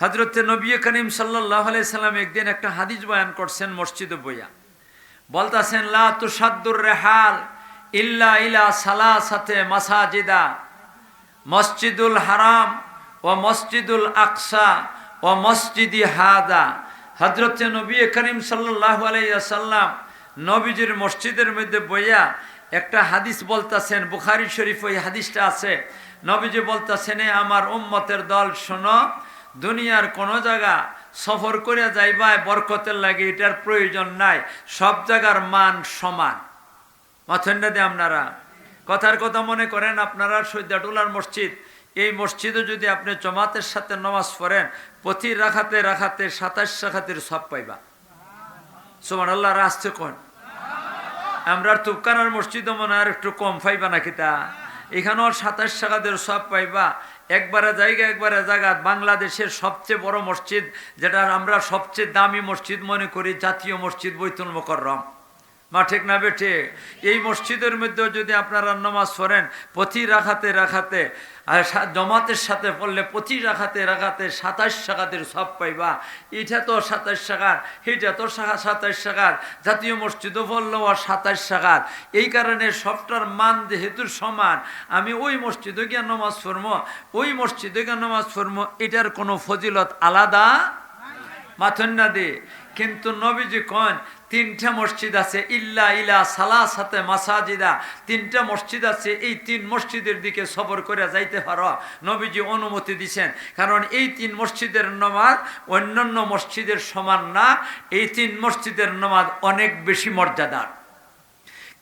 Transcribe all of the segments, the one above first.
হজরত নবী করিম সাল্লাহ সাল্লাম একদিন একটা হাদিস বয়ান করছেন মসজিদে বইয়া। বলতাছেন, লা তুসাদ্দুর রেহাল ইল্লা ইলা সালা সাথে মাসাজিদা। মসজিদুল হারাম ও মসজিদুল আকসা ও মসজিদি হাদা। হজরত নবী করিম সাল্লাহ আলাইসাল্লাম নবীজির মসজিদের মধ্যে বইয়া একটা হাদিস বলতাছেন, বুখারি শরীফ ওই হাদিসটা আছে। নবীজি বলতাছেন, "এ আমার উম্মতের দল, শোনো দুনিয়ার কোন জায়গা সফর করে যাইবা বরকতের লাগে, এটার প্রয়োজন নাই। সব জায়গার মান সমান। মাথন্ডা দিয়ে আপনারা। কথার কথা মনে করেন আপনারা সৈদাটুলার মসজিদ। এই মসজিদে যদি আপনি জমাতের সাথে নমাজ পড়েন, প্রতি রাখাতে রাখাতে সাতাশ রাখাতের সব পাইবা। সোমান আল্লাহ আসছে কোন? আমরা তুপকানার মসজিদও মনে হয় আর একটু কম পাইবা নাকি তা? এখানেও সাতাশ টাকাদের সব পাইবা। একবারে জায়গা একবারে জায়গা। বাংলাদেশের সবচেয়ে বড় মসজিদ যেটা আমরা সবচেয়ে দামি মসজিদ মনে করি, জাতীয় মসজিদ বৈতুল মোকররম। মা, ঠিক না বেঠে এই মসজিদের মধ্যেও যদি আপনারা নামাজ পড়েন পথি রাখাতে রাখাতে, আর জমাতের সাথে পড়লে প্রতি রাখাতে রাখাতে সাতাশ টাকাতের সব পাইবা। এটা তো সাতাশ শাখার এটা তো শাখা সাতাশ শাখার জাতীয় মসজিদও পড়লেও আর সাতাশ টাকার এই কারণে সবটার মান যেহেতু সমান, আমি ওই মসজিদে গিয়ে নামাজ পড়ব, ওই মসজিদে গিয়ে নামাজ পড়ব, এটার কোনো ফজিলত আলাদা? মাথন্না দে। কিন্তু নবীজি কন তিনটা মসজিদ আছে, ইল্লা ইলা সালা সাথে মাসাজিদা। তিনটা মসজিদ আছে, এই তিন মসজিদের দিকে সফর করে যাইতে পারো। নবীজি অনুমতি দিছেন, কারণ এই তিন মসজিদের নমাজ অন্যান্য মসজিদের সমান না, এই তিন মসজিদের নমাজ অনেক বেশি মর্যাদার।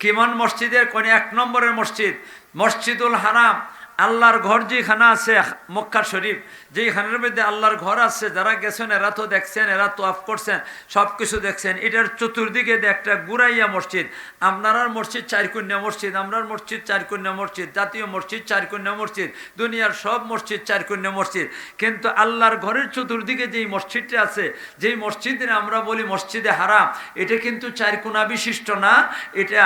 কিমান মসজিদের? কোন এক নম্বরের মসজিদ? মসজিদুল হারাম। আল্লাহর ঘর যেখানে আছে, মক্কা শরীফ যেখানের মধ্যে আল্লাহর ঘর আছে, যারা গেছেন, এরা তো দেখছেন, এরা তো আফ করছেন সব কিছু দেখছেন। এটার চতুর্দিকে একটা গুড়াইয়া মসজিদ, আপনার মসজিদ চারকন্যা মসজিদ আমরার মসজিদ চারকন্যা মসজিদ, জাতীয় মসজিদ চারকন্যা মসজিদ, দুনিয়ার সব মসজিদ চারকন্যা মসজিদ। কিন্তু আল্লাহর ঘরের চতুর্দিকে যেই মসজিদটা আছে, যেই মসজিদের আমরা বলি মসজিদে হারাম, এটা কিন্তু চারকোনা বিশিষ্ট না, এটা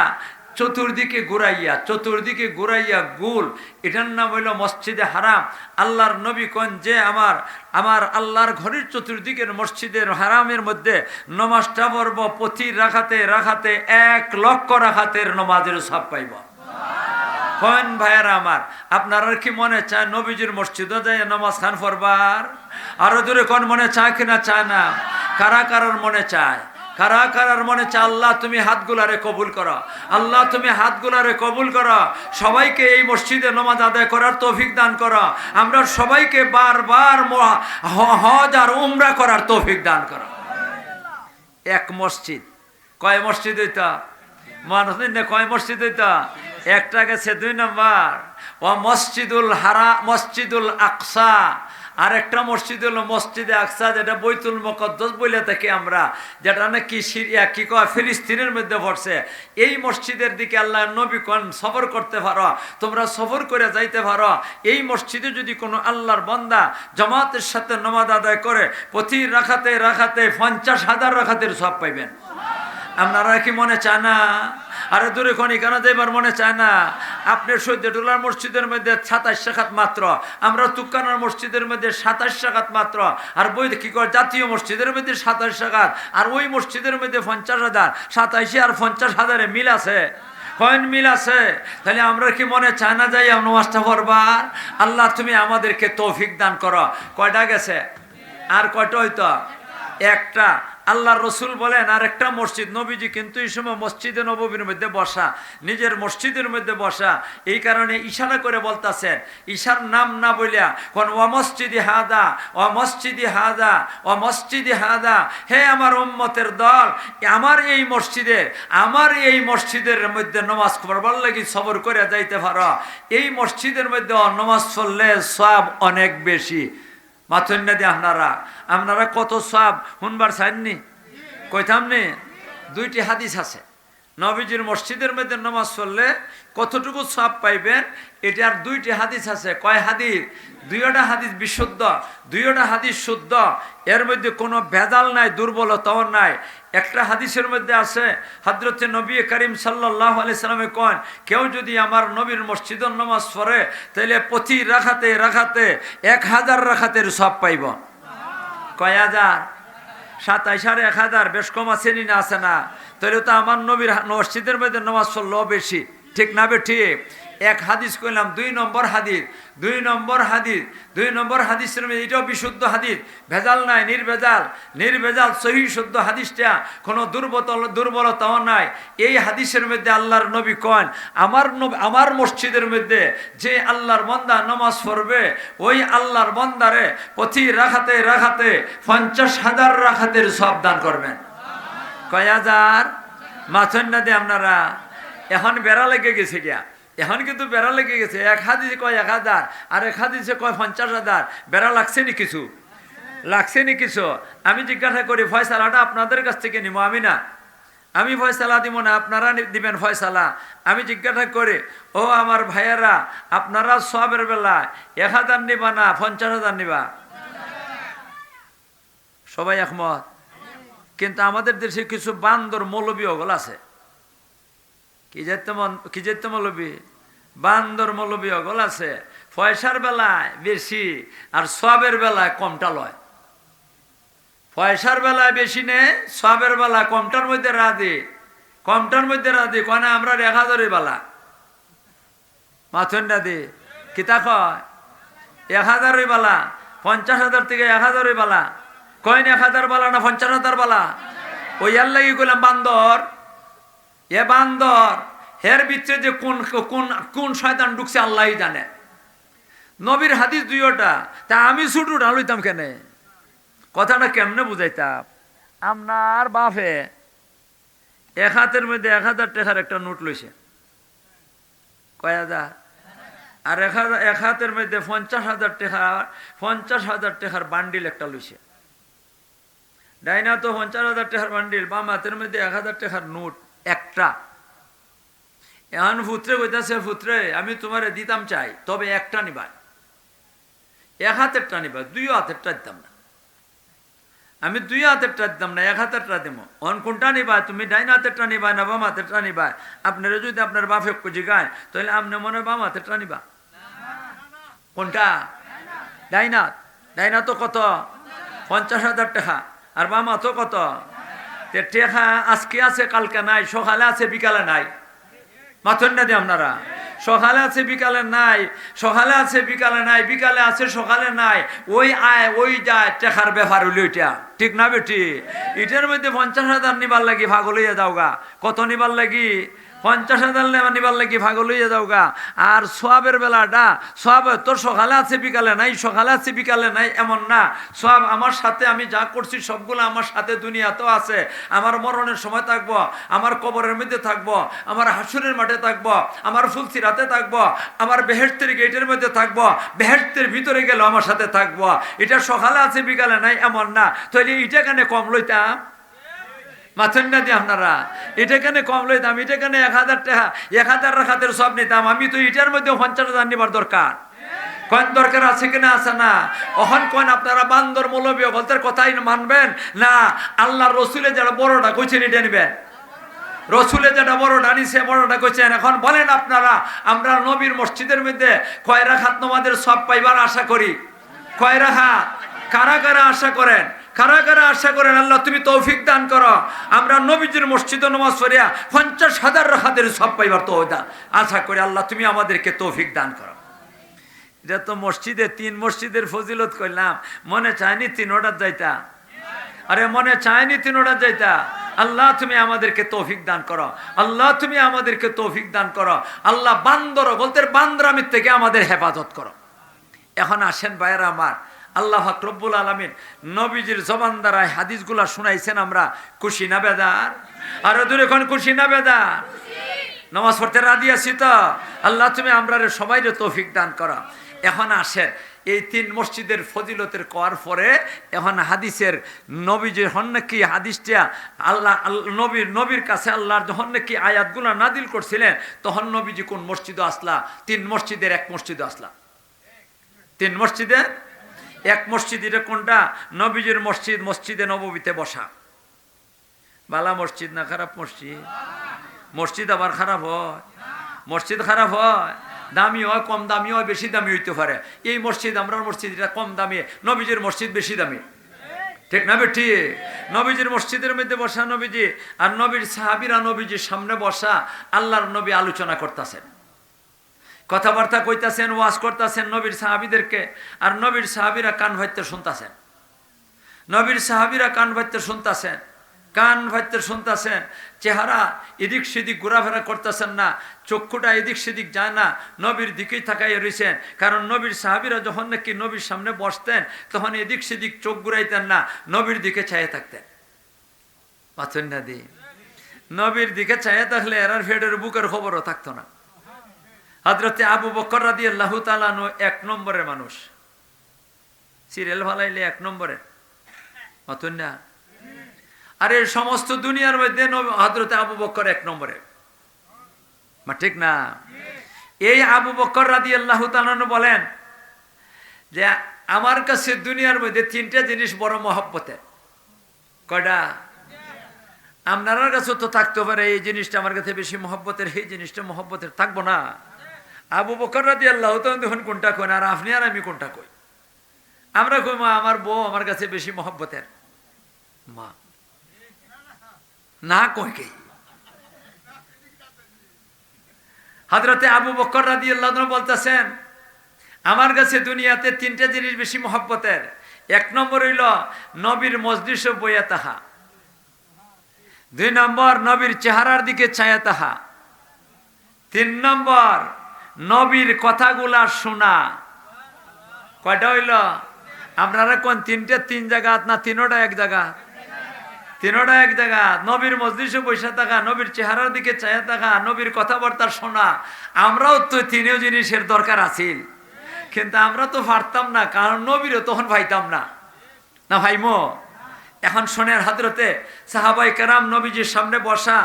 চতুর্দিকে ঘুরাইয়া চতুর্দিকে ঘুরাইয়া গুল। এটার নাম হইল মসজিদে হারাম। আল্লাহর নবী কন যে আমার আমার আল্লাহর ঘরের চতুর্দিকের মসজিদের হারামের মধ্যে নমাজটা পড়ব, প্রতি রাখাতে রাখাতে এক লক্ষ রাখাতের নমাজের সব পাইব। কন ভাইয়ারা আমার, আপনারা কি মনে চায় নবীজির মসজিদও যায় নামাজ খান ফরবার আরও দূরে কোন মনে চায় কিনা চায় না। কারা কারার মনে চায়? কারা কারার মনে চায়, আল্লাহ তুমি হাতগুলারে কবুল করো। আল্লাহ তুমি হাতগুলারে কবুল করো। সবাইকে এই মসজিদে নমাজ আদায় করার তৌফিক দান করো। আমরা সবাইকে বারবার হজ আর উমরা করার তৌফিক দান করো। এক মসজিদ। কয় মসজিদ হইতা? মানুষ কয় মসজিদ হইতা? একটা গেছে দুই নম্বর। ও মসজিদুল হারা মসজিদুল আকসা। আর একটা মসজিদ হলো মসজিদে আকসা, যেটা বৈতুল মকদ্দস বলে থাকি আমরা, যেটা নাকি সিরিয়া কি কয়, ফিলিস্তিনের মধ্যে পড়ছে। এই মসজিদের দিকে আল্লাহ নবী কন, সফর করতে পারো, তোমরা সফর করে যাইতে পারো। এই মসজিদে যদি কোনো আল্লাহর বান্দা জামাতের সাথে নমাজ আদায় করে, প্রতি রাখাতে রাখাতে পঞ্চাশ হাজার রাখাতের সব পাইবেন। আপনারা কি মনে চায় না? আরে দূরে খনি কেন যাইবার মনে চায় না? আপনি সৈদ্যটুলার মসজিদের মধ্যে সাতাশ শাখাত মাত্র, আমরা তুক্কানার মসজিদের মধ্যে সাতাশ শাখাত মাত্র, আর বই কি করে জাতীয় মসজিদের মধ্যে সাতাশ শাখাত আর ওই মসজিদের মধ্যে পঞ্চাশ হাজার সাতাশে আর পঞ্চাশ হাজারে মিল আছে। কয়েন মিল আছে। তাহলে আমরা কি মনে চায় না যাই নমাজটা করবার আল্লাহ তুমি আমাদেরকে তৌফিক দান করো। কয়টা গেছে? আর কয়টা হইতো? একটা। আল্লাহর রসুল বলেন আর একটা মসজিদ। নবীজি কিন্তু এই সময় মসজিদে নবীর মধ্যে বসা, নিজের মসজিদের মধ্যে বসা, এই কারণে ইশারা করে বলতাছেন ঈশার নাম না বলিয়া কোন ও মসজিদি হাদা ও মসজিদি হাদা ও মসজিদি হাদা, হে আমার উম্মতের দল, আমার এই মসজিদে, আমার এই মসজিদের মধ্যে নমাজ পড়বার লাগি সবর করে যাইতে পারো। এই মসজিদের মধ্যে নমাজ পড়লে সব অনেক বেশি। মাথন্যা দিয়ে আপনারা? আপনারা কত সব শুনবার চাইননি কইতাম নি? দুইটি হাদিস আছে। নবীজির মসজিদের মধ্যে নামাজ পড়লে কতটুকু সব পাইবেন? এটার দুইটি হাদিস আছে। কয় হাদিস? দুইটা হাদিস বিশুদ্ধ, দুইটা হাদিস শুদ্ধ। এর মধ্যে কোনো ভেজাল নাই, দুর্বলতাও নাই। একটা হাদিসের মধ্যে আছে হজরত নবী করিম সাল্লাহ আলি সাল্লামে কন, কেউ যদি আমার নবীর মসজিদের নামাজ পড়ে, তাহলে প্রতি রাখাতে রাখাতে এক হাজার রাখাতের সব পাইব। কয় হাজার? সাতাইশ আর এক হাজার, বেশ কম আছে না আছে না? তাহলে তো আমার নবীর মসজিদের মধ্যে নামাজ পড়ল বেশি। ঠিক না বে ঠিক এক হাদিস কইলাম, দুই নম্বর হাদিস, দুই নম্বর হাদিস, দুই নম্বর হাদিসের মধ্যে এটাও বিশুদ্ধ হাদিস। ভেজাল নাই, নির্ভেজাল। নির্ভেজাল, সহি, শুদ্ধ হাদিসটা কোনো দুর্বল দুর্বলতাও নাই। এই হাদিসের মধ্যে আল্লাহর নবী কন? আমার আমার মসজিদের মধ্যে যে আল্লাহর বন্দা নামাজ পড়বে, ওই আল্লাহর বন্দারে পথি রাখাতে রাখাতে পঞ্চাশ হাজার রাখাতের সব দান করবেন। কয় হাজার? মাথন না দিয়ে আপনারা, এখন বেড়া লেগে গেছে গিয়া। এখন কিন্তু বেড়া লেগে গেছে, এক হাদিসে কয় এক হাজার, আর এক হাদিসে কয় পঞ্চাশ হাজার। বেড়া লাগছে নি কিছু? লাগছে নি কিছু? আমি জিজ্ঞাসা করি, ফয়সালাটা আপনাদের কাছ থেকে নিব আমি না। আমি ফয়সালা দিব না, আপনারা দিবেন ফয়সালা। আমি জিজ্ঞাসা করি, ও আমার ভাইয়েরা, আপনারা সবের বেলা এক হাজার নিবা না, পঞ্চাশ হাজার নিবা? সবাই একমত? কিন্তু আমাদের দেশে কিছু বান্দর মৌলবী ওগুলো আছে। কি যেতে কি যেতে মৌলবী? বান্দর মৌলবী ওগুলো আছে। পয়সার বেলায় বেশি আর সবের বেলায় কমটা লয়। পয়সার বেলায় বেশি নে, সবের বেলা কমটার মধ্যে রাধে। কমটার মধ্যে রাধে কনে আমরা এক হাজারের বেলা। মাথন রাধে। কিতা কয়? এক হাজারের বেলা, পঞ্চাশ হাজার থেকে এক হাজারের বেলা। কয়েন এক হাজার বেলা না পঞ্চাশ হাজার বেলা? ওই আর লাগি গেলাম বান্দর, এ বান্দর, হের ভিতরে যে কোন কোন কোন শয়তান ঢুকছে আল্লাহই জানে। নবীর হাদিস দুইটা তা আমি ছুটু ঢালইতাম কেন? কথাটা কেমনে বুঝাইতাম? আপনার বাপে এক হাতের মধ্যে এক হাজার টাকার একটা নোট লইছে। কয় হাজার? আর এক হাজার, এক হাতের মধ্যে পঞ্চাশ হাজার টাকা, পঞ্চাশ হাজার টাকার বান্ডিল একটা লইছে। ডাইনা তো পঞ্চাশ হাজার টাকার বান্ডিল, বাম হাতের মধ্যে এক হাজার টাকার নোট, একটা। এখন ফুত্রে কইতাছে, ফুত্রে, আমি তোমারে দিতাম চাই, তবে একটা নিবাই এক হাতেরটা নিবা দুই হাতেরটা দিতাম না। আমি দুই হাতেরটা দিতাম না, এক হাতেরটা দিব অন কোনটা নিবা? তুমি ডাইন হাতেরটা নিবা না বাম হাতেরটা নিবা? আপনারা যদি আপনার বাপে খুঁজি গায়, তাহলে আপনি মনে হয় বাম হাতেরটা নিবা। কোনটা? ডাইনাত ডাইনা তো কত? পঞ্চাশ হাজার টাকা। আর বামা তো কত? টেকা আজকে আছে, কালকে নাই, সকালে আছে, বিকালে নাই। মাথন না দিয়ে আপনারা। সকালে আছে, বিকালে নাই, সকালে আছে, বিকালে নাই, বিকালে আছে, সকালে নাই। ওই আয়, ওই যায়, টেকার ব্যাপার হইল ওইটা ঠিক না বেটি? এটার মধ্যে পঞ্চাশ হাজার নিবার লাগি, ভাগ লইয়া যাওগা। কত নিবার লাগি? পঞ্চাশ হাজার নেওয়া নিবার লাগি ভাগ লইয়া যাওগা। আর সোয়াবের বেলাটা, সোয়াব, তোর সকালে আছে, বিকালে নাই, সকালে আছে, বিকালে নাই, এমন না। সোয়াব, আমার সাথে আমি যা করছি, সবগুলো আমার সাথে দুনিয়াতেও আছে। আমার মরণের সময় থাকব, আমার কবরের মধ্যে থাকব, আমার হাসুরের মাঠে থাকব, আমার ফুলসিরাতে থাকব, আমার বেহেস্তের গেটের মধ্যে থাকব বেহেস্তের ভিতরে গেলেও আমার সাথে থাকব। এটা সকালে আছে, বিকালে নাই, এমন না। তাহলে এটা কেন কম লইতাম? মাথেন না দিয়ে আপনারা? এটা কেন কম লইতাম, এটা কেন এক হাজার টাকা? এক হাজার রাখাতের সব নিতাম। আমি তো এটার মধ্যে পঞ্চাশ হাজার নিবার দরকার। কোন দরকার আছে কিনা আছে না? অহন কোন আপনারা বান্দর, মৌলবী বলতে কথাই মানবেন? না আল্লাহ রসুলে যারা বড়টা কইছেন এটা নিবেন। রসুলে যেটা বড়টা নিছে, বড়টা কইছেন। এখন বলেন আপনারা, আমরা নবীর মসজিদের মধ্যে কয় রাখাত নমাদের সব পাইবার আশা করি। কয়রা রাখাত? কারা কারা আশা করেন? কারা কারা আশা করেন, আল্লাহ তুমি তৌফিক দান করো। আমরা নবীজির মসজিদ নমাজ পড়িয়া পঞ্চাশ হাজার রাখাতের সব পাইবার তো আশা করি আল্লাহ তুমি আমাদেরকে তৌফিক দান করো। এটা তো মসজিদে, তিন মসজিদের ফজিলত করলাম মনে চায়নি তিন অর্ডার যাইতা? আরে মনে চায়নি তিন অর্ডার যাইতা? আল্লাহ তুমি আমাদেরকে তৌফিক দান করো। আল্লাহ তুমি আমাদেরকে তৌফিক দান করো। আল্লাহ বান্দর বলতে বান্দরামির থেকে আমাদের হেফাজত করো। এখন আসেন ভাইয়েরা আমার। আল্লাহ রব্বুল আলমিন নবীজির জবান দ্বারায় হাদিসগুলা শুনাইছেন আমরা, খুশি না বেদার? আরও দূরে এখন খুশি না বেদার? নামাজ পড়তে রাজি আছি তো? আল্লাহ তুমি আমরা সবাই তৌফিক দান করো। এখন আসেন, এই তিন মসজিদের ফজিলতের করার পরে এখন হাদিসের নবী যখন নাকি হাদিসটা, আল্লাহ আল- নবীর নবীর কাছে আল্লাহর যখন নাকি আয়াতগুলো নাদিল করছিলেন, তখন নবীজি কোন মসজিদে আসলা? তিন মসজিদের এক মসজিদে আসলা। তিন মসজিদে এক মসজিদ, এটা কোনটা? নবীজির মসজিদ, মসজিদে নববীতে বসা। বালা মসজিদ না খারাপ মসজিদ? মসজিদ আবার খারাপ হয়। মসজিদ খারাপ হয়? দামি হয়, কম দামি হয়, বেশি দামি হইতে পারে। এই মসজিদ, আমরা মসজিদ, এটা কম দামি। নবীজির মসজিদ বেশি দামি। ঠিক না বেটি? নবীজির মসজিদের মধ্যে বসা নবীজি, আর নবীর সাহাবিরা নবীজির সামনে বসা, আল্লাহর নবী আলোচনা করতেছেন। কথাবার্তা কইতাছেন, ওয়াজ করতেছেন নবীর সাহাবিদেরকে, আর নবীর সাহাবিরা কান ভাইতে শুনতাছেন। নবীর সাহাবিরা কান ভাইতে শুনতাছেন, কান ভাইতে শুনতাছেন, চেহারা এদিক সেদিক ঘোরাফেরা করতেছেন না, চক্ষুটা এদিক সেদিক যায় না, নবীর দিকেই থাকাই রয়েছেন কারণ নবীর সাহাবিরা যখন নাকি নবীর সামনে বসতেন, তখন এদিক সেদিক চোখ ঘুরাইতেন না, নবীর দিকে চাইয়ে থাকতেন। না নবীর দিকে চাইয়ে থাকলে এরার ফেডের বুকের খবরও থাকতো না। হজরতে আবু বকর রাদি আল্লাহ তালানু এক নম্বরের মানুষ। সিরিয়াল ভালাইলে এক নম্বরের অতন না? আর এই সমস্ত দুনিয়ার মধ্যে হজরতে আবু বকর এক নম্বরে। ঠিক না? এই আবু বকর রাদি আল্লাহ তালানু বলেন যে, আমার কাছে দুনিয়ার মধ্যে তিনটা জিনিস বড় মহব্বতের কয়টা? আপনার কাছে তো থাকতে পারে, এই জিনিসটা আমার কাছে বেশি মহব্বতের, এই জিনিসটা মহব্বতের, থাকব না। আবু বকর রাদি আল্লাহ তখন কোনটা কই আর আপনি আর আমি কোনটা কই? আমরা কই, মা, আমার বউ আমার কাছে বেশি মহব্বতের। মা। না কই কে? হাজরতে আবু বকর রাদি আল্লাহ বলতেছেন, আমার কাছে দুনিয়াতে তিনটা জিনিস বেশি মহব্বতের। এক নম্বর হইল নবীর মজলিস বইয়া তাহা। দুই নম্বর নবীর চেহারার দিকে চায়া তাহা। তিন নম্বর নবীর কথাগুলা শোনা। কয়টা হইল? আপনারা কোন তিনটে তিন জায়গা না তিনোটা এক জায়গা তিনোটা এক জায়গা নবীর মসজিদে বসে থাকা, নবীর চেহারার দিকে চায়া থাকা, নবীর কথাবার্তা শোনা। আমরাও তো তিনিও জিনিসের দরকার আছিল কিন্তু আমরা তো পারতাম না, কারণ নবীরও তখন ভাইতাম না। না ভাইমো? এখন শোনেন হাদরতে সাহাবাই কারাম নবীজির সামনে বসা,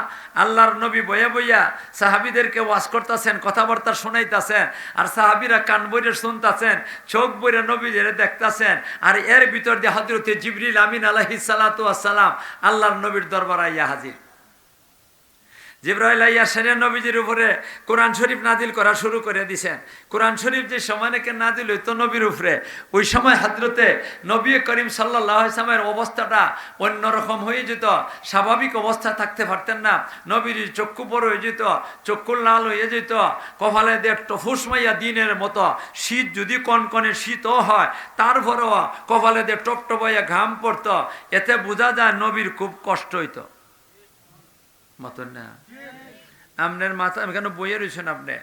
আল্লাহর নবী বইয়া বইয়া সাহাবিদেরকে ওয়াজ করতেছেন, কথাবার্তা শোনাইতেছেন, আর সাহাবিরা কান বইরে শুনতেছেন, চোখ বইরে নবীজের দেখতেছেন, আর এর ভিতর দিয়ে হজরতে জিবরিল আমিন আলাহি সালাতাম আল্লাহর নবীর দরবার আইয়া হাজির। জিব্রাইল আইয়া সেরেন নবীজির উপরে কোরআন শরীফ নাদিল করা শুরু করে দিছেন। কোরআন শরীফ যে সময় নাকি নাদিল হইতো নবীর উপরে, ওই সময় হাজরতে নবী করিম সাল্লাহ ইসলামের অবস্থাটা অন্যরকম হয়ে যেত। স্বাভাবিক অবস্থা থাকতে পারতেন না। নবীর চক্ষু বড় হয়ে যেত, চক্ষু লাল হয়ে যেত, কপালে দিয়ে টফুস মাইয়া দিনের মতো শীত যদি কনকনে শীতও হয়, তারপরেও কপালে টপ টপাইয়া ঘাম পড়তো। এতে বোঝা যায় নবীর খুব কষ্ট হইতো। মতন না। আপনার মাথা কেন বইয়ে রয়েছেন আপনি?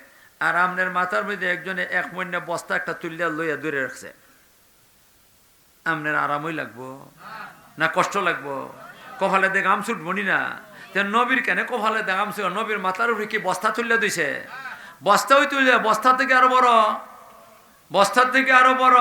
আর আপনার মাথার মধ্যে একজনে এক মহিনা বস্তা একটা তুলিয়া লইয়া দূরে রাখছে। আপনার আরামই লাগবো? না কষ্ট লাগবো? কপালে দেখ গাম ছুটবনি না। নবীর কেন কপালে দেখ গাম নবীর মাথার উপরে কি বস্তা তুলিয়া দিছে বস্তা ওই তুলে বস্তা থেকে আরও বড়। বস্তার থেকে আরও বড়।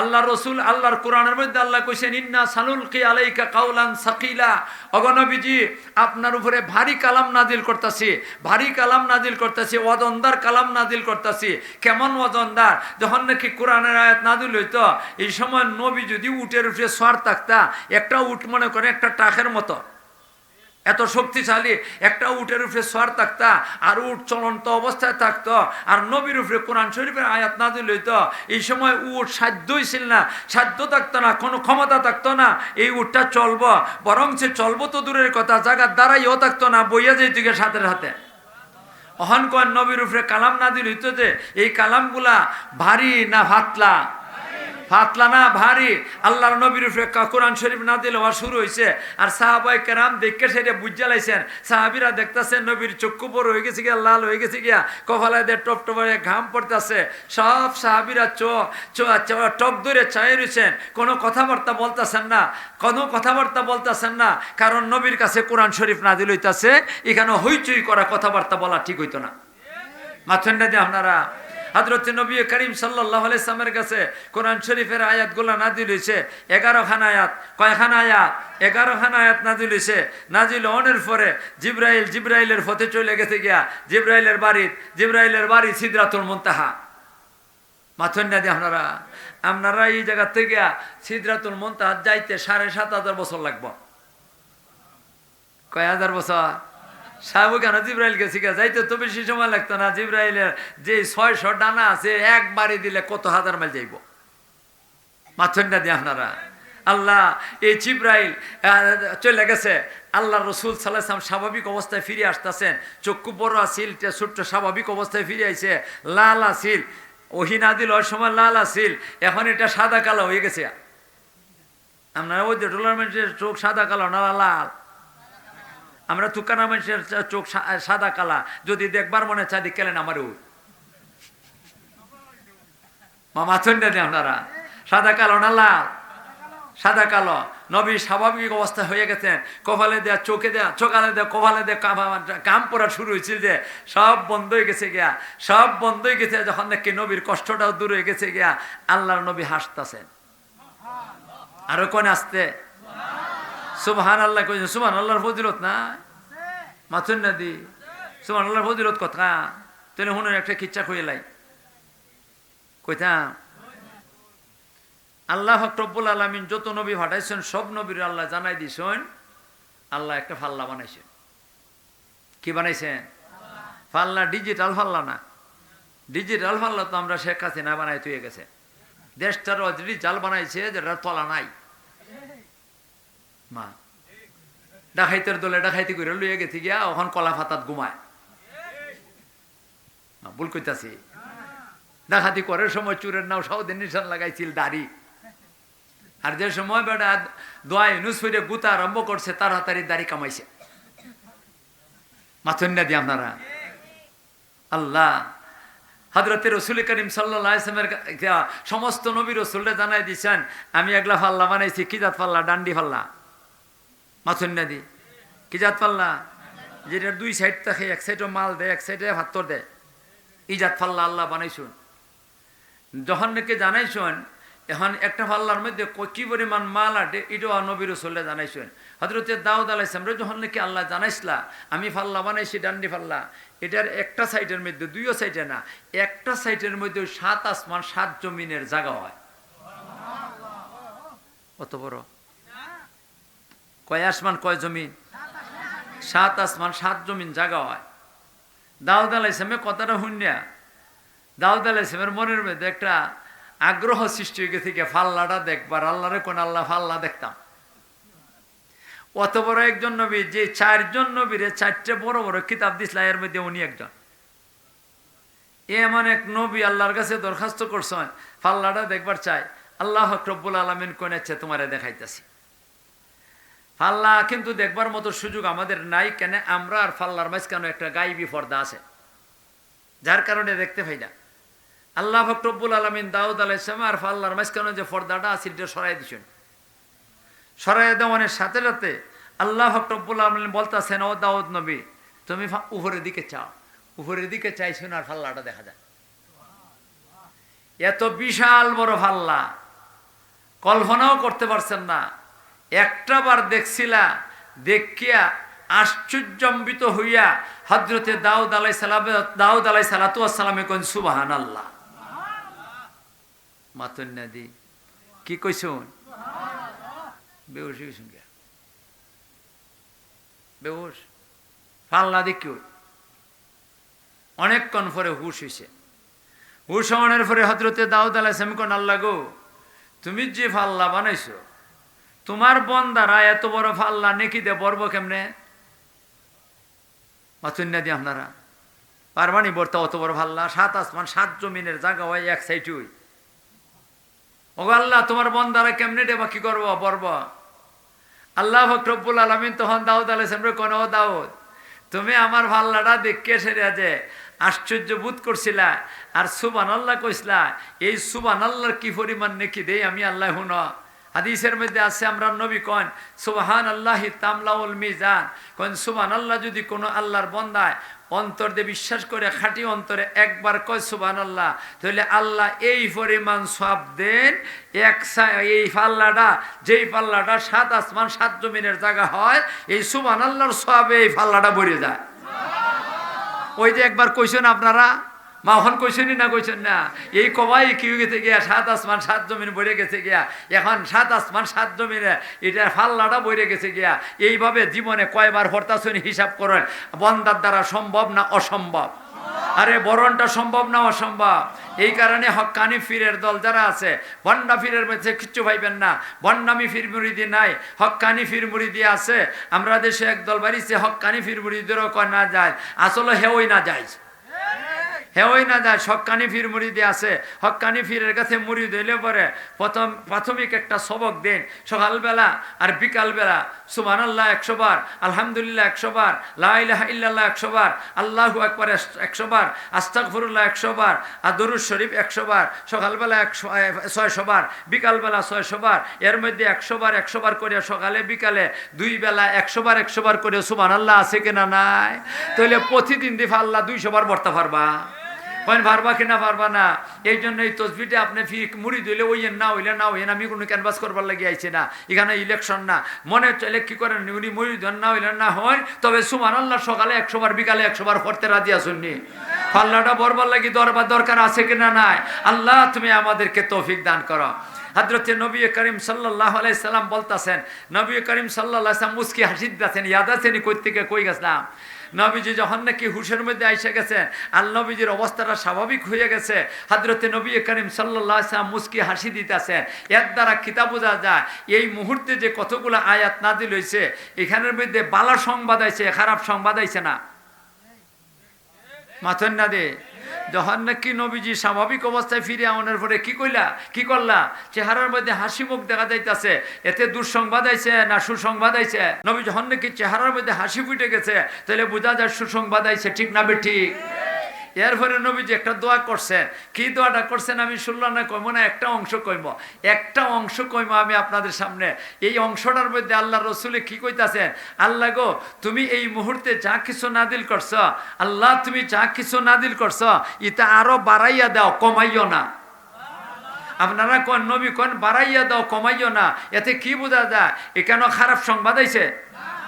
আল্লাহ রসুল আল্লাহর কোরআনের মধ্যে আল্লাহ কইছেন, ইন্না সানুল কি আলাইকা কাউলান সাকিলা। অগনবীজি আপনার উপরে ভারী কালাম নাজিল করতেছি, ভারী কালাম নাজিল করতেছি, ওয়াজনদার কালাম নাজিল করতেছি। কেমন ওয়াজনদার? যখন নাকি কোরআনের আয়াত নাজিল হইতো, এই সময় নবী যদি উটের উপরে সোয়ার থাকতা একটা উট মনে করে একটা টাকের মতো। এত শক্তিশালী, একটা উটের উপরে সোয়ার থাকতা, আর উট চলন্ত অবস্থায় থাকতো, আর নবীর উপরে কোরআন শরীফের আয়াত না দিল হইতো, এই সময় উট সাধ্যই ছিল না, সাধ্য থাকতো না, কোনো ক্ষমতা থাকতো না, এই উটটা চলবো বরং সে চলবো তো দূরের কথা জায়গার দ্বারাইও থাকতো না, বইয়া যেত সাথে সাথে অহন কন নবীর উপরে কালাম না দিল হইতো যে, এই কালামগুলা ভারী না ভাতলা? ফাতলা না, ভারী। আল্লাহর নবীর উপরে কোরআন শরীফ না দিলে হওয়া শুরু হয়েছে আর সাহাবাই কেরাম দেখে সেটা বুঝা লাইছেন। সাহাবিরা দেখতেছেন নবীর চক্ষু বড় হয়ে গেছে গিয়া, লাল হয়ে গেছে গিয়া, কপালায় দিয়ে টপ টপ ঘাম পড়তেছে। সব সাহাবিরা চো টপ ধরে চাই রয়েছেন কোনো কথাবার্তা বলতেছেন না। কোনো কথাবার্তা বলতেছেন না। কারণ নবীর কাছে কোরআন শরীফ না দিল হইতাছে। এখানে হইচই করা কথাবার্তা বলা ঠিক হইতো না। মাথেন না দিয়ে আপনারা হজরত নবী করিম সাল্লাহ আলাইসলামের কাছে কোরআন শরীফের আয়াতগুলো নাজিল হয়েছে এগারো খান আয়াত। কয়খান আয়াত? এগারো খান আয়াত নাজিল হয়েছে নাজিল অনের পরে জিব্রাইল, জিব্রাইলের ফতে চলে গেছে গিয়া জিব্রাইলের বাড়ির জিব্রাইলের বাড়ি সিদ্রাতুল মুন্তাহা। মাথন না দিয়ে আপনারা আপনারা এই জায়গা থেকে সিদ্রাতুল মুন্তাহা যাইতে সাড়ে সাত হাজার বছর লাগবো। কয় হাজার বছর? সাহেব কেন যাইতে তো বেশি সময় লাগতো না। জিব্রাইলের যে ছয়শো ডানা আছে একবারই দিলে কত হাজার আল্লাহ চলে গেছে। আল্লাহ রসুল সাল্লাহাম স্বাভাবিক অবস্থায় ফিরে আসতেছেন। চক্ষু বড় আসিল ছোট্ট স্বাভাবিক অবস্থায় ফিরে আইছে। লাল আসিল ওহিনা দিল ওই সময় লাল আসিল এখন এটা সাদা কালো হয়ে গেছে। আপনারা ওই যে মানুষের চোখ সাদা কালো না, লাল? আমরা তুকানা চোখ সাদা কালা। যদি দেখবার মনে চাই কেলেন আমার ওই মামা চন্ডে আপনারা সাদা কালো না লাল? সাদা কালো। নবী স্বাভাবিক অবস্থা হয়ে গেছেন কপালে দেয়া, চোখে দেয়া, চোখালে দেয়া, কপালে দেয়া কাম পড়া শুরু হয়েছিল যে, সব বন্ধ হয়ে গেছে গিয়া। সব বন্ধ হয়ে গেছে যখন দেখি নবীর কষ্টটাও দূর হয়ে গেছে গিয়া, আল্লাহর নবী হাসতেছেন আরও কোন আসতে? সুবহান আল্লাহ কইছেন সুবহান আল্লাহর ফজিলত না মাথুন না দি সুবহান আল্লাহর ফজিলত কথা? তাহলে হুনের একটা কিচ্ছা কইলাই কইতাম, আল্লাহ রব্বুল আলমিন যত নবী পাঠাইছেন, সব নবীর আল্লাহ জানাই দিছেন, আল্লাহ একটা ফাল্লা বানাইছেন। কি বানাইছেন? ফাল্লা ডিজিটাল ফাল্লা না। ডিজিটাল ফাল্লা তো আমরা শেখ হাসিনা বানাই তুই গেছে। দেশটার ডিজিটাল বানাইছে যেটা তলা নাই। মা, ডাকাইতের দলে ডাকাইতে করে লইয়া গেছে গিয়া, ওখান কলা ফাতাত ঘুমায় ভুল কইতাছি। ডাকাতি করার সময় চুরের নাও সৌদিন নিশান লাগাইছিল দাড়ি। আর যে সময় বেটা দোয়া ইউনুস ফিরে গুতা আরম্ভ করছে, তাড়াতাড়ি দাড়ি কামাইছে। মাথুন না দিয়ে আপনারা। আল্লাহ হজরত রসুল করিম সাল্লামের সমস্ত নবী রসুলরা জানাই দিচ্ছেন আমি একলা ফাল্লা বানাইছি, কি জাত পাল্লা ডান্ডি ফাল্লা। মাথুন না দি কি জাত পাল্লা? যেটা দুই সাইড থাকে, এক সাইডে মাল দেয়, এক সাইডে ভাত্তর দেয়। ইজাত ফাল্লা আল্লাহ বানাইছুন। যখন নাকি জানাইছেন, এখন একটা ফাল্লার মধ্যে ক- পরিমাণ মাল আটে, এটাও নবীর রসুল্লাহ জানাইছেন। হজরতে দাউদ আলাইসলাম রে যখন নাকি আল্লাহ জানাইছিলা, আমি ফাল্লা বানাইছি, ডান্ডি ফাল্লা এটার একটা সাইডের মধ্যে, দুইও সাইডে না, একটা সাইডের মধ্যে সাত আসমান, সাত জমিনের জায়গা হয়। কত বড়? কয় আসমান, কয় জমিন? সাত আসমান, সাত জমিন জাগা হয়। দাউদ আলাইসলামে কথাটা শুনিয়া দাউদ আলাইসলামের মনের মধ্যে একটা আগ্রহ সৃষ্টি হয়ে গেছে কি, ফাল্লাটা দেখবার। আল্লাহরে কোন আল্লাহ ফাল্লা দেখতাম। অত বড় একজন নবী, যে চারজন নবীরে চারটে বড় বড় কিতাব দিছিল, এর মধ্যে উনি একজন। এমন এক নবী আল্লাহর কাছে দরখাস্ত করছেন, ফাল্লাটা দেখবার চাই। আল্লাহ রব্বুল আলমিন কোন তোমারে দেখাইতেছি। ফাল্লা কিন্তু দেখবার মতো সুযোগ আমাদের নাই কেন? আমরা আর ফাল্লার মাঝখানে একটা গাইবি পর্দা আছে। যার কারণে দেখতে পাই না। আল্লাহ ফকরবুল আলমিন দাউদ আলাইসলাম আর ফাল্লার মাঝখানে যে পর্দাটা আছে, এটা সরাই দিছেন। সরাই দেওয়ানের সাথে সাথে আল্লাহ ফকরবুল আলমিন বলতেছেন, ও দাউদ নবী, তুমি উপরের দিকে চাও। উপরের দিকে চাইছেন আর ফাল্লাটা দেখা যায়। এত বিশাল বড় ফাল্লা। কল্পনাও করতে পারছেন না। একটা বার দেখছিলা, দেখিয়া আশ্চর্যম্বিত হইয়া হজরতে দাউদ আলাই সালাম, দাউদ আলাই সালাতু আসসালামে কোন সুবাহান আল্লাহ মাতন্যাদি কি কইছুন বেউস গেছুন বেউস পাল্লা দেখি অনেকক্ষণ পরে হুশ হইছে। হুশ হওয়ার পরে হজরতে দাউদ আলাই সালাম কোন আল্লাহ গো, তুমি যে ফাল্লা বানাইছো তোমার বন্দারা এত বড় ফাল্লা, নেকি দে বর্ব কেমনে? মাতুন্যা দিয়ে আপনারা। পারবানি বর্তা অত বড় ফাল্লা, সাত আসমান, সাত জমিনের জায়গা হয় এক সাইড হই ও আল্লাহ, তোমার বন্দারা কেমনে দেবা, কি করব, বর্ব? আল্লাহ ফকরবুল আলমিন তখন দাউদ আলাইসামরে কোন দাউদ, তুমি আমার ভাল্লাটা দেখে সেরে যে আশ্চর্য বোধ করছিলা আর সুবান আল্লাহ কইসলা, এই সুবান আল্লাহর কি পরিমাণ নেকি দেই আমি আল্লাহ হুন? হাদিসের মধ্যে আছে, আমরা নবী কন সুবাহান আল্লাহি তামলাউল মিজান। কন সুবান আল্লাহ যদি কোনো আল্লাহর বন্দায় অন্তর দিয়ে বিশ্বাস করে, খাঁটি অন্তরে একবার কয় সুবান আল্লাহ তাহলে আল্লাহ এই পরিমাণ সব দেন, এক এই পাল্লাটা, যেই পাল্লাটা সাত আসমান, সাত জমিনের জায়গা হয়, এই সুবান আল্লাহর সবে এই পাল্লাটা ভরে যায়। ওই যে একবার কইছেন আপনারা? মা ওখান কইছেনই না কইছেন না। এই কবাই কি হয়ে গেছে গিয়া, সাত আসমান, সাত জমিন বইরে গেছে গিয়া। এখন সাত আসমান, সাত জমিনে এটার ফাল্লাটা বইরে গেছে গিয়া। এইভাবে জীবনে কয়বার হরতাছন হিসাব করেন বন্দার দ্বারা সম্ভব না অসম্ভব আরে বরণটা সম্ভব না অসম্ভব এই কারণে হক্কানি ফিরের দল যারা আছে বন্ডা ফিরের মধ্যে কিচ্ছু ভাইবেন না। বন্ডামি ফির মুরিদি নাই হক্কানি ফির মুরিদি আছে। আমরা দেশে একদল বাড়িছে হক্কানি ফির মুরিদেরও কয় না যায়, আসলে হেওই না যায়। হেওই না যায় হক্কানি ফির মুরিদি আছে। হক্কানি ফিরের কাছে মুড়ি দিলে পরে প্রথম, প্রাথমিক একটা সবক দিন। সকালবেলা আর বিকালবেলা সুবান আল্লাহ একশো বার, আলহামদুলিল্লাহ একশো বার লাহ একশো বার, আল্লাহু একবার একশো বার আস্তাকফরুল্লাহ একশো বার, আর দরুদ শরীফ একশো বার, সকালবেলা একশো ছয়শো বার, বিকালবেলা ছয়শো বার, এর মধ্যে একশো বার একশো বার করে সকালে, বিকালে, দুই বেলা একশো বার একশো বার করে সুবান আল্লাহ আছে কিনা নাই? তাহলে প্রতিদিন দিফা আল্লাহ দুইশো বার বর্তা পারবা পারবা কিনা পারবা না এই জন্য এই তসবিটা আপনি মুড়ি দিলে ওই না হইলে না হইলে আমি কোনো ক্যানভাস করবার আইছি না। এখানে ইলেকশন না। মনে কি করেন, উনি মুড়ি না হইলে না তবে সুমান আল্লাহ সকালে একশো বার, বিকালে একশো বার পড়তে রাজি আসুননি পাল্লাটা বরবার লাগি দরবার দরকার আছে কিনা নাই? আল্লাহ তুমি আমাদেরকে তৌফিক দান করো। হজরতে নবী করিম সাল্লাহ আলাইসাল্লাম বলতেছেন, নবী করিম সাল্লাহ মুস্কি হাসি দিতেছেন, ইয়াদ আছেন কই থেকে? কই গেছিলাম? নবীজি যখন নাকি হুশের মধ্যে আইসে গেছে আল নবীজির অবস্থাটা স্বাভাবিক হয়ে গেছে হাজরতে নবী করিম সাল্লাম মুস্কি হাসি দিতেছেন এর দ্বারা খিতা বোঝা যায়, এই মুহূর্তে যে কতগুলো আয়াত নাজিল হয়েছে এখানের মধ্যে বালা সংবাদ আইছে, খারাপ সংবাদ আইছে না? মাথন না দে। যখন নাকি নবীজি স্বাভাবিক অবস্থায় ফিরে আনার পরে কি কইলা? কি করলা? চেহারার মধ্যে হাসি মুখ দেখা যাইতেছে। এতে দুঃসংবাদ আইছে না সুসংবাদ আইছে? নবী যখন নাকি চেহারার মধ্যে হাসি ফুটে গেছে, তাহলে বোঝা যায় সুসংবাদ আইছে ঠিক না বে ঠিক? এরপরে নবীজি একটা দোয়া করছেন। কি দোয়াটা করছেন আমি শুনলাম না কইব না, একটা অংশ কইব একটা অংশ কইব আমি আপনাদের সামনে। এই অংশটার মধ্যে আল্লাহ রসুলে কি কইতাছেন? আল্লাহ গো, তুমি এই মুহূর্তে যা কিছু নাদিল করছ, আল্লাহ তুমি যা কিছু নাদিল করছ ইটা আরও বাড়াইয়া দাও, কমাইও না। আপনারা কোন নবী কোন বাড়াইয়া দাও, কমাইও না। এতে কি বোঝা যায়? এখানে খারাপ সংবাদ আইছে?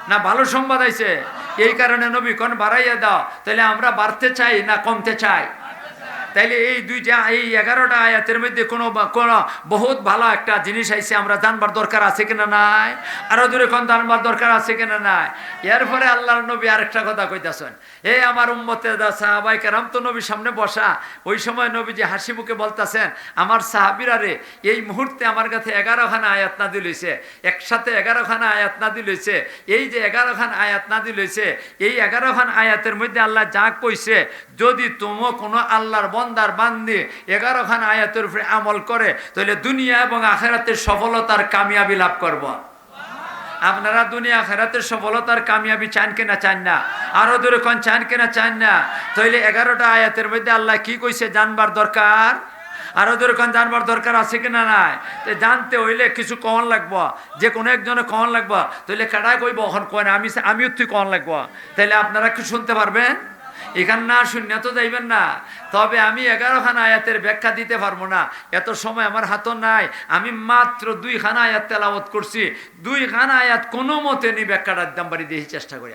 না ভালো সংবাদ আইছে? এই কারণে নবী কোন বাড়াইয়া দাও তাহলে আমরা বাড়তে চাই না কমতে চাই? তাইলে এই দুইটা এই এগারোটা আয়াতের মধ্যে কোনো কোনো বহুত ভালো একটা জিনিস আইছে, আমরা জানবার দরকার আছে কিনা নাই? আরও দূরে কোন জানবার দরকার আছে কিনা নাই? এরপরে আল্লাহর নবী আরেকটা কথা কইতাছেন এই আমার উম্মতে সাহাবাই কেরাম তো নবীর সামনে বসা। ওই সময় নবী যে হাসি মুখে বলতেছেন, আমার সাহাবিরা রে, এই মুহূর্তে আমার কাছে এগারোখানা আয়াত না দিলইছে একসাথে এগারোখানা আয়াত না দিলইছে এই যে এগারোখান আয়াত না দিলইছে এই এগারোখান আয়াতের মধ্যে আল্লাহ যা কইছে, যদি তোমো কোনো আল্লাহর বন্দার বান্দি এগারোখান আয়াতের উপরে আমল করে, তাহলে দুনিয়া এবং আখেরাতের সফলতার কামিয়াবি লাভ করব। আপনারা দুনিয়া খেরাতের সফলতার কামিয়াবি চান কিনা চান না? আরও দূরে কোন চান কিনা চান না? তাইলে এগারোটা আয়াতের মধ্যে আল্লাহ কি কইছে? জানবার দরকার? আরও দূরে কোন জানবার দরকার আছে কিনা নাই? তো জানতে হইলে কিছু কন লাগবো। যে কোনো একজনে কন লাগবো। তাইলে কাটাই কইব? এখন কয় না, আমি আমিও তুই কন লাগবো। তাইলে আপনারা কি শুনতে পারবেন? এখান না শূন্য তো যাইবেন না। তবে আমি এগারোখানা আয়াতের ব্যাখ্যা দিতে পারব না। এত সময় আমার হাতও নাই। আমি মাত্র দুই খানা আয়াত তেলাওয়াত করছি। দুই খানা আয়াত কোনো মতে নি ব্যাখ্যাটা দাম বাড়ি দিয়ে চেষ্টা করি